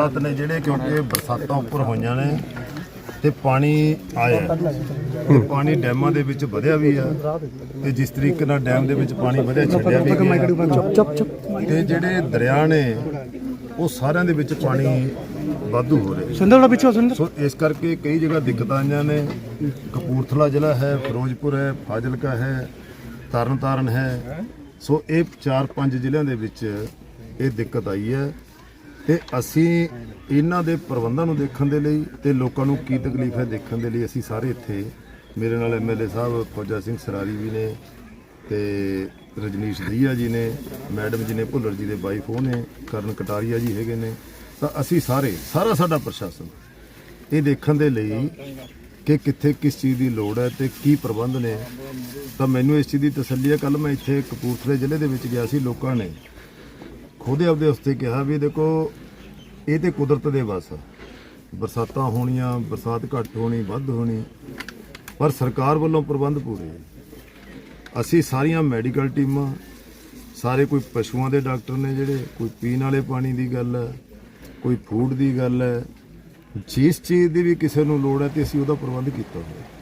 ਹਾਲਾਤ ਨੇ ਜਿਹੜੇ ਕਿਉਂਕਿ ਬਰਸਾਤਾਂ ਉੱਪਰ ਹੋਈਆਂ ਨੇ ਤੇ ਪਾਣੀ ਆਇਆ ਤੇ ਪਾਣੀ ਡੈਮਾਂ ਦੇ ਵਿੱਚ ਵਧਿਆ ਵੀ ਆ ਤੇ ਜਿਸ ਤਰੀਕੇ ਨਾਲ ਡੈਮ ਦੇ ਵਿੱਚ ਪਾਣੀ ਵਧਿਆ ਛੱਡਿਆ ਵੀ ਗਿਆ। ਤੇ ਜਿਹੜੇ ਦਰਿਆ ਨੇ ਉਹ ਸਾਰਿਆਂ ਦੇ ਵਿੱਚ ਪਾਣੀ ਵਾਧੂ ਹੋ ਰਿਹਾ ਸੁੰਦਰ ਵਾਲਾ ਪਿੱਛੇ ਸੁੰਦਰ। ਸੋ ਇਸ ਕਰਕੇ ਕਈ ਜਗ੍ਹਾ ਦਿੱਕਤਾਂ ਆਈਆਂ ਨੇ। ਕਪੂਰਥਲਾ ਜ਼ਿਲ੍ਹਾ ਹੈ ਫਿਰੋਜ਼ਪੁਰ ਹੈ ਫਾਜ਼ਿਲਕਾ ਹੈ ਤਰਨਤਾਰਨ ਹੈ। ਸੋ ਇਹ 4-5 ਜ਼ਿਲ੍ਹਿਆਂ ਦੇ ਵਿੱਚ ਇਹ ਦਿੱਕਤ ਆਈ ਹੈ। ਤੇ ਅਸੀਂ ਇਹਨਾਂ ਦੇ ਪ੍ਰਬੰਧਾਂ ਨੂੰ ਦੇਖਣ ਦੇ ਲਈ ਤੇ ਲੋਕਾਂ ਨੂੰ ਕੀ ਤਕਲੀਫ ਹੈ ਦੇਖਣ ਦੇ ਲਈ ਅਸੀਂ ਸਾਰੇ ਇੱਥੇ ਮੇਰੇ ਨਾਲ ਐਮਐਲਏ ਸਾਹਿਬ ਫੌਜਾ ਸਿੰਘ ਸਰਾਰੀ ਵੀ ਨੇ ਤੇ ਰਜਨੀਸ਼ ਦਹੀਆ ਜੀ ਨੇ, ਮੈਡਮ ਜੀ ਨੇ, ਭੁੱਲਰ ਜੀ ਦੇ ਵਾਈਫ ਉਹ ਨੇ, ਕਰਨ ਕਟਾਰੀਆ ਜੀ ਹੈਗੇ ਨੇ। ਤਾਂ ਅਸੀਂ ਸਾਰੇ, ਸਾਰਾ ਸਾਡਾ ਪ੍ਰਸ਼ਾਸਨ ਇਹ ਦੇਖਣ ਦੇ ਲਈ ਕਿ ਕਿੱਥੇ ਕਿਸ ਚੀਜ਼ ਦੀ ਲੋੜ ਹੈ ਤੇ ਕੀ ਪ੍ਰਬੰਧ ਨੇ। ਤਾਂ ਮੈਨੂੰ ਇਸ ਚੀਜ਼ ਦੀ ਤਸੱਲੀ ਹੈ ਕੱਲ ਮੈਂ ਇੱਥੇ ਕਪੂਰਥਲੇ ਜ਼ਿਲ੍ਹੇ ਦੇ ਵਿੱਚ ਗਿਆ ਸੀ, ਲੋਕਾਂ ਨੇ ਖੁਦ ਆਪਦੇ ਉਸਤੇ ਕਿਹਾ ਵੀ ਦੇਖੋ, ਇਹ ਤੇ ਕੁਦਰਤ ਦੇ ਵੱਸ ਆ। ਬਰਸਾਤਾਂ ਹੋਣੀਆਂ, ਬਰਸਾਤ ਘੱਟ ਹੋਣੀ, ਵੱਧ ਹੋਣੀ, ਪਰ ਸਰਕਾਰ ਵੱਲੋਂ ਪ੍ਰਬੰਧ ਪੂਰੇ ਅਸੀਂ ਸਾਰੀਆਂ ਮੈਡੀਕਲ ਟੀਮਾਂ, ਸਾਰੇ ਕੋਈ ਪਸ਼ੂਆਂ ਦੇ ਡਾਕਟਰ ਨੇ ਜਿਹੜੇ, ਕੋਈ ਪੀਣ ਵਾਲੇ ਪਾਣੀ ਦੀ ਗੱਲ ਹੈ ਕੋਈ ਫੂਡ ਦੀ ਗੱਲ ਹੈ ਜਿਸ ਚੀਜ਼ ਦੀ ਵੀ ਕਿਸੇ ਨੂੰ ਲੋੜ ਹੈ ਤੇ ਅਸੀਂ ਉਹਦਾ ਪ੍ਰਬੰਧ ਕੀਤਾ ਹੋਇਆ।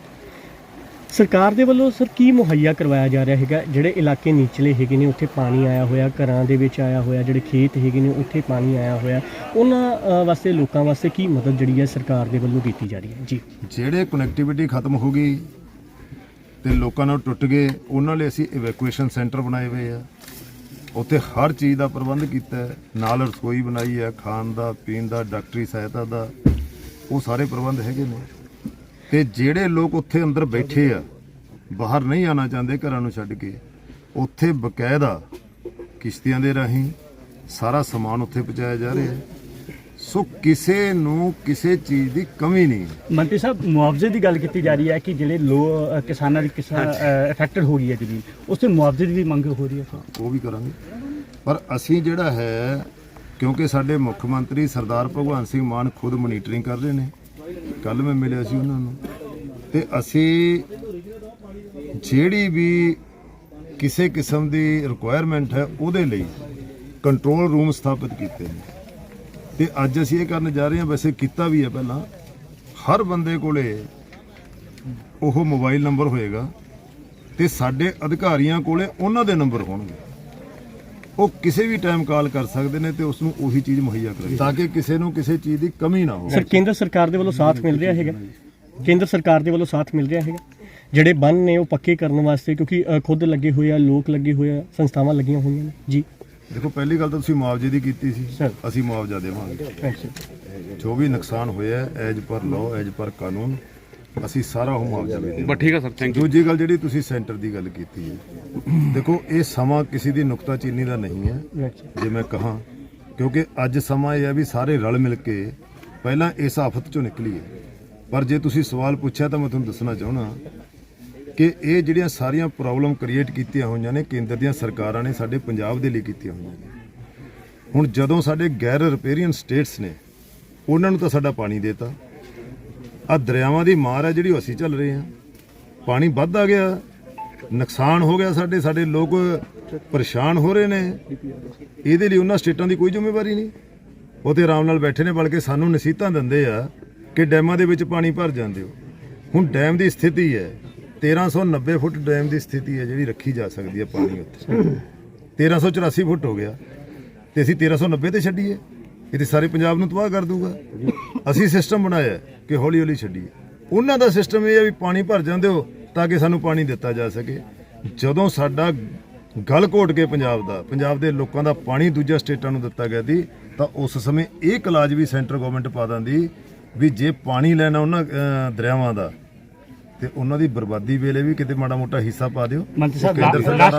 ਸਰਕਾਰ ਦੇ ਵੱਲੋਂ ਸਰ ਕੀ ਮੁਹੱਈਆ ਕਰਵਾਇਆ ਜਾ ਰਿਹਾ ਹੈਗਾ? ਜਿਹੜੇ ਇਲਾਕੇ ਨੀਚਲੇ ਹੈਗੇ ਨੇ, ਉੱਥੇ ਪਾਣੀ ਆਇਆ ਹੋਇਆ, ਘਰਾਂ ਦੇ ਵਿੱਚ ਆਇਆ ਹੋਇਆ, ਜਿਹੜੇ ਖੇਤ ਹੈਗੇ ਨੇ, ਉੱਥੇ ਪਾਣੀ ਆਇਆ ਹੋਇਆ। ਉਹਨਾਂ ਵਾਸਤੇ, ਲੋਕਾਂ ਵਾਸਤੇ ਕੀ ਮਦਦ ਜਿਹੜੀ ਹੈ ਸਰਕਾਰ ਦੇ ਵੱਲੋਂ ਕੀਤੀ ਜਾ ਰਹੀ ਹੈ? ਜੀ। ਜਿਹੜੇ ਕਨੈਕਟੀਵਿਟੀ ਖਤਮ ਹੋ ਗਈ ਤੇ ਲੋਕਾਂ ਨਾਲ ਟੁੱਟ ਗਏ, ਉਹਨਾਂ ਲਈ ਅਸੀਂ ਇਵੈਕੂਏਸ਼ਨ ਸੈਂਟਰ ਬਣਾਏ ਹੋਏ ਆ। ਉੱਥੇ ਹਰ ਚੀਜ਼ ਦਾ ਪ੍ਰਬੰਧ ਕੀਤਾ ਹੈ। ਨਾਲ ਰਸੋਈ ਬਣਾਈ ਹੈ, ਖਾਣ ਦਾ, ਪੀਣ ਦਾ, ਡਾਕਟਰੀ ਸਹਾਇਤਾ ਦਾ। ਉਹ ਸਾਰੇ ਪ੍ਰਬੰਧ ਹੈਗੇ ਨੇ। ਤੇ ਜਿਹੜੇ ਲੋਕ ਉੱਥੇ ਅੰਦਰ ਬੈਠੇ ਆ ਬਾਹਰ ਨਹੀਂ ਆਣਾ ਚਾਹੁੰਦੇ ਘਰਾਂ ਨੂੰ ਛੱਡ ਕੇ ਉੱਥੇ ਬਕਾਇਦਾ ਕਿਸ਼ਤੀਆਂ ਦੇ ਰਾਹੀਂ ਸਾਰਾ ਸਮਾਨ ਉੱਥੇ ਪਹੁੰਚਾਇਆ ਜਾ ਰਿਹਾ ਹੈ। ਸੋ ਕਿਸੇ ਨੂੰ ਕਿਸੇ ਚੀਜ਼ ਦੀ ਕਮੀ ਨਹੀਂ ਮੰਤਰੀ ਸਾਹਿਬ ਮੁਆਵਜ਼ੇ ਦੀ ਗੱਲ ਕੀਤੀ ਜਾ ਰਹੀ ਹੈ ਕਿ ਜਿਹੜੇ ਲੋ ਕਿਸਾਨਾਂ ਦੀ ਕਿਸਾਨ ਅਫੈਕਟਡ ਹੋ ਗਈ ਹੈ ਜ਼ਮੀਨ ਉਸ ਤੇ ਮੁਆਵਜ਼ੇ ਦੀ ਵੀ ਮੰਗ ਹੋ ਰਹੀ ਹੈ ਸਰ। ਉਹ ਵੀ ਕਰਾਂਗੇ। ਪਰ ਅਸੀਂ ਜਿਹੜਾ ਹੈ ਕਿਉਂਕਿ ਸਾਡੇ ਮੁੱਖ ਮੰਤਰੀ ਸਰਦਾਰ ਭਗਵੰਤ ਸਿੰਘ ਮਾਨ ਖੁਦ ਮੋਨੀਟਰਿੰਗ ਕਰ ਰਹੇ ਨੇ ਕੱਲ ਮੈਂ ਮਿਲਿਆ ਸੀ ਉਹਨਾਂ ਨੂੰ। ਤੇ ਅਸੀਂ ਜਿਹੜੀ ਵੀ ਕਿਸੇ ਕਿਸਮ ਦੀ ਰਿਕੁਆਇਰਮੈਂਟ ਹੈ, ਉਹਦੇ ਲਈ ਕੰਟਰੋਲ ਰੂਮ ਸਥਾਪਿਤ ਕੀਤੇ ਨੇ। ਤੇ ਅੱਜ ਅਸੀਂ ਇਹ ਕਰਨ ਜਾ ਰਹੇ ਹਾਂ, ਵੈਸੇ ਕੀਤਾ ਵੀ ਹੈ ਪਹਿਲਾਂ। ਹਰ ਬੰਦੇ ਕੋਲੇ ਉਹ ਮੋਬਾਈਲ ਨੰਬਰ ਹੋਏਗਾ ਤੇ ਸਾਡੇ ਅਧਿਕਾਰੀਆਂ ਕੋਲੇ ਉਹਨਾਂ ਦੇ ਨੰਬਰ ਹੋਣਗੇ। ਉਹ ਕਿਸੇ ਵੀ ਟਾਈਮ ਕਾਲ ਕਰ ਸਕਦੇ ਨੇ ਤੇ ਉਸ ਨੂੰ ਉਹੀ ਚੀਜ਼ ਮੁਹੱਈਆ ਕਰਾਂਗੇ ਤਾਂ ਕਿ ਕਿਸੇ ਨੂੰ ਕਿਸੇ ਚੀਜ਼ ਦੀ ਕਮੀ ਨਾ ਹੋਵੇ। ਸਰ ਕੇਂਦਰ ਸਰਕਾਰ ਦੇ ਵੱਲੋਂ ਸਾਥ ਮਿਲ ਰਿਹਾ ਹੈਗਾ? ਕੇਂਦਰ ਸਰਕਾਰ ਦੇ ਵੱਲੋਂ ਸਾਥ ਮਿਲ ਰਿਹਾ ਹੈਗਾ? ਜਿਹੜੇ ਬੰਨ ਨੇ ਉਹ ਪੱਕੇ ਕਰਨ ਵਾਸਤੇ ਕਿਉਂਕਿ ਅ, ਖੁਦ ਲੱਗੇ ਹੋਏ ਆ ਲੋਕ ਲੱਗੇ ਹੋਏ ਆ ਸੰਸਥਾਵਾਂ ਲੱਗੀਆਂ ਹੋਈਆਂ ਨੇ। ਜੀ। ਦੇਖੋ ਪਹਿਲੀ ਗੱਲ ਤਾਂ ਤੁਸੀਂ ਮੁਆਵਜ਼ੇ ਦੀ ਕੀਤੀ ਸੀ. ਅਸੀਂ ਮੁਆਵਜ਼ਾ ਦੇਵਾਂਗੇ। ਜੋ ਵੀ ਨੁਕਸਾਨ ਹੋਇਆ as per law as per ਕਾਨੂੰਨ ਅਸੀਂ ਸਾਰਾ ਉਹ ਮੁਆਵਜ਼ਾ ਵੀ ਦੇਵਾਂਗੇ ਬਸ ਠੀਕ ਸਰ ਥੈਂਕ ਯੂ ਦੂਜੀ ਗੱਲ ਜਿਹੜੀ ਤੁਸੀਂ ਸੈਂਟਰ ਦੀ ਗੱਲ ਕੀਤੀ ਹੈ ਦੇਖੋ ਇਹ ਸਮਾਂ ਕਿਸੇ ਦੀ ਨੁਕਤਾਚੀਨੀ ਦਾ ਨਹੀਂ ਹੈ ਜੇ ਮੈਂ ਕਹਾਂ ਕਿਉਂਕਿ ਅੱਜ ਸਮਾਂ ਇਹ ਹੈ ਵੀ ਸਾਰੇ ਰਲ ਮਿਲ ਕੇ ਪਹਿਲਾਂ ਇਸ ਆਫਤ ਚੋਂ ਨਿਕਲੀਏ। ਪਰ ਜੇ ਤੁਸੀਂ ਸਵਾਲ ਪੁੱਛਿਆ ਤਾਂ ਮੈਂ ਤੁਹਾਨੂੰ ਦੱਸਣਾ ਚਾਹਣਾ ਕਿ ਇਹ ਜਿਹੜੀਆਂ ਸਾਰੀਆਂ ਪ੍ਰੋਬਲਮ ਕ੍ਰੀਏਟ ਕੀਤੀਆਂ ਹੋਈਆਂ ਨੇ ਕੇਂਦਰ ਦੀਆਂ ਸਰਕਾਰਾਂ ਨੇ ਸਾਡੇ ਪੰਜਾਬ ਦੇ ਲਈ ਕੀਤੀਆਂ ਹੋਈਆਂ ਨੇ। ਹੁਣ ਜਦੋਂ ਸਾਡੇ ਗੈਰ ਰਿਪੇਰੀਅਨ ਸਟੇਟਸ ਨੇ ਉਹਨਾਂ ਨੂੰ ਤਾਂ ਸਾਡਾ ਪਾਣੀ ਦੇਤਾ। ਆ ਦਰਿਆਵਾਂ ਦੀ ਮਾਰ ਹੈ ਜਿਹੜੀ ਉਹ ਅਸੀਂ ਚੱਲ ਰਹੇ ਹਾਂ। ਪਾਣੀ ਵੱਧ ਆ ਗਿਆ। ਨੁਕਸਾਨ ਹੋ ਗਿਆ ਸਾਡੇ ਸਾਡੇ ਲੋਕ ਪਰੇਸ਼ਾਨ ਹੋ ਰਹੇ ਨੇ। ਇਹਦੇ ਲਈ ਉਹਨਾਂ ਸਟੇਟਾਂ ਦੀ ਕੋਈ ਜ਼ਿੰਮੇਵਾਰੀ ਨਹੀਂ। ਉਹ ਤੇ ਆਰਾਮ ਨਾਲ ਬੈਠੇ ਨੇ, ਬਲਕਿ ਸਾਨੂੰ ਨਸੀਹਤਾਂ ਦਿੰਦੇ ਆ ਕਿ ਡੈਮਾਂ ਦੇ ਵਿੱਚ ਪਾਣੀ ਭਰ ਜਾਂਦੇ ਹੋ। ਹੁਣ ਡੈਮ ਦੀ ਸਥਿਤੀ ਹੈ। 1390 ਫੁੱਟ ਡੈਮ ਦੀ ਸਥਿਤੀ ਹੈ ਜਿਹੜੀ ਰੱਖੀ ਜਾ ਸਕਦੀ ਹੈ ਪਾਣੀ ਉੱਥੇ। 1384 ਫੁੱਟ ਹੋ ਗਿਆ। ਤੇ ਅਸੀਂ 1390 ਤੇ ਛੱਡੀਏ। ਇਹ ਤੇ ਸਾਰੇ ਪੰਜਾਬ ਨੂੰ ਤਬਾਹ ਕਰ ਦੂਗਾ ਅਸੀਂ ਸਿਸਟਮ ਬਣਾਇਆ ਕਿ ਹੌਲੀ ਹੌਲੀ ਛੱਡੀਏ। ਉਹਨਾਂ ਦਾ ਸਿਸਟਮ ਇਹ ਹੈ ਵੀ ਪਾਣੀ ਭਰ ਜਾਂਦੇ ਹੋ ਤਾਂ ਕਿ ਸਾਨੂੰ ਪਾਣੀ ਦਿੱਤਾ ਜਾ ਸਕੇ। ਜਦੋਂ ਸਾਡਾ ਗਲ ਘੋਟ ਕੇ ਪੰਜਾਬ ਦਾ ਪੰਜਾਬ ਦੇ ਲੋਕਾਂ ਦਾ ਪਾਣੀ ਦੂਜਾ ਸਟੇਟਾਂ ਨੂੰ ਦਿੱਤਾ ਗਿਆ ਸੀ ਤਾਂ ਉਸ ਸਮੇਂ ਇਹ ਕਲਾਜ ਵੀ ਸੈਂਟਰ ਗਵਰਨਮੈਂਟ ਪਾ ਦਿੰਦੀ ਵੀ ਜੇ ਪਾਣੀ ਲੈਣਾ ਉਹਨਾਂ ਦਰਿਆਵਾਂ ਦਾ ਤੇ ਉਹਨਾਂ ਦੀ ਬਰਬਾਦੀ ਵੇਲੇ ਵੀ ਕਿਤੇ ਮਾੜਾ ਮੋਟਾ ਹਿੱਸਾ ਪਾ ਦਿਓ। ਮੰਤਰੀ ਸਾਹਿਬ ਕੇਂਦਰ ਲਾ- ਸਰਕਾਰ